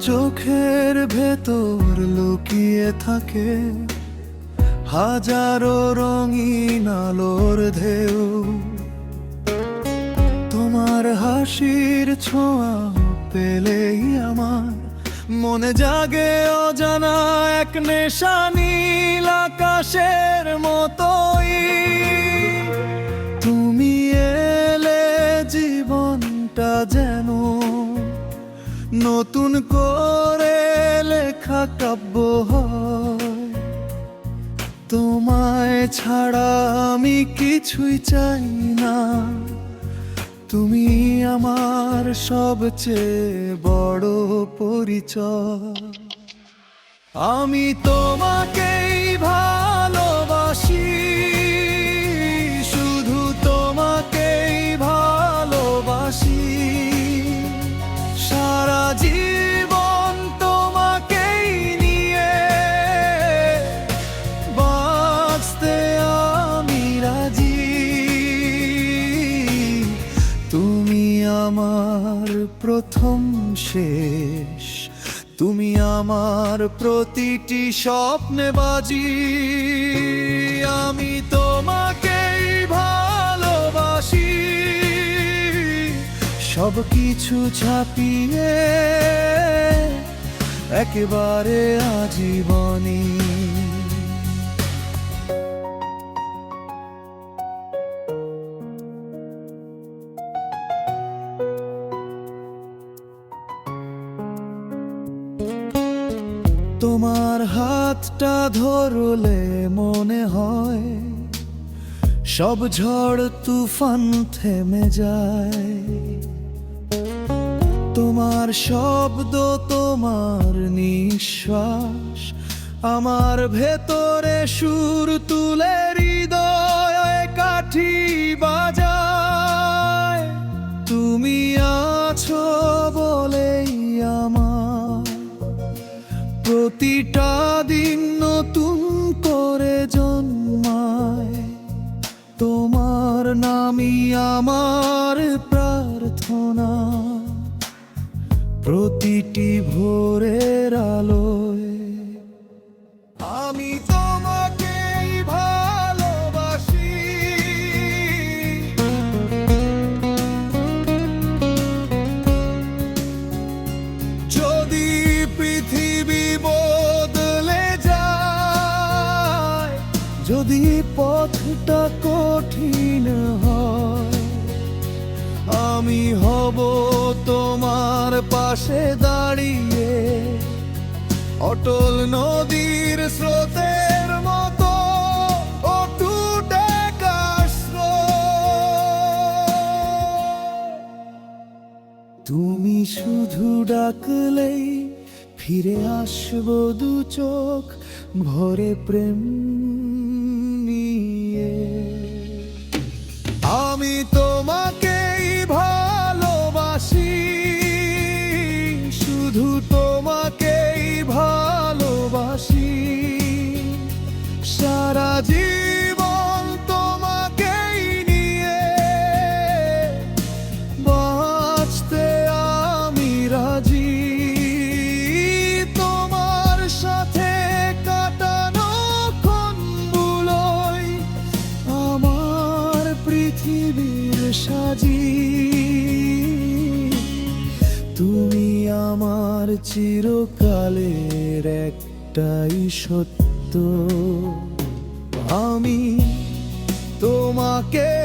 চোখের ভেতর লুকিয়ে থাকে। হাজারো রঙিন আলোর ঢেউ। তোমার হাসির ছোঁয়া পেলেই আমার মনে জাগে অজানা এক নেশা নীল আকাশের মতোই। নতুন করে লেখা কাব্য তোমায় ছাড়া আমি কিছুই চাই না। তুমি আমার সবচেয়ে বড় পরিচয়। আমি তোমাকেই প্রথম শেষ। তুমি আমার প্রতিটি স্বপ্নে বাজি। আমি তোমাকেই ভালোবাসি। সব কিছু ছাপিয়ে একেবারে আজীবনী তোমার হাতটা ধরলে মনে হয় সব ঝড় তুফান থেমে যায়। তোমার শব্দ, তোমার নিঃশ্বাস, আমার ভেতরে সুর তুলে হৃদয় কাঠি বাজায়। তুমি আছো প্রতিটা দিন নতুন করে জন্মায়। তোমার নামই আমার প্রার্থনা। প্রতিটি ভোরের আলোয় যদি পথটা কঠিন হয়, আমি হব তোমার পাশে দাঁড়িয়ে অটল নদীর স্রোতের মতো। তুমি শুধু ডাকলেই ফিরে আসব দু চোখ ভরে প্রেম আমি পৃথিবীর সাজি। তুমি আমার চিরকালের একটাই সত্য। আমি তোমাকে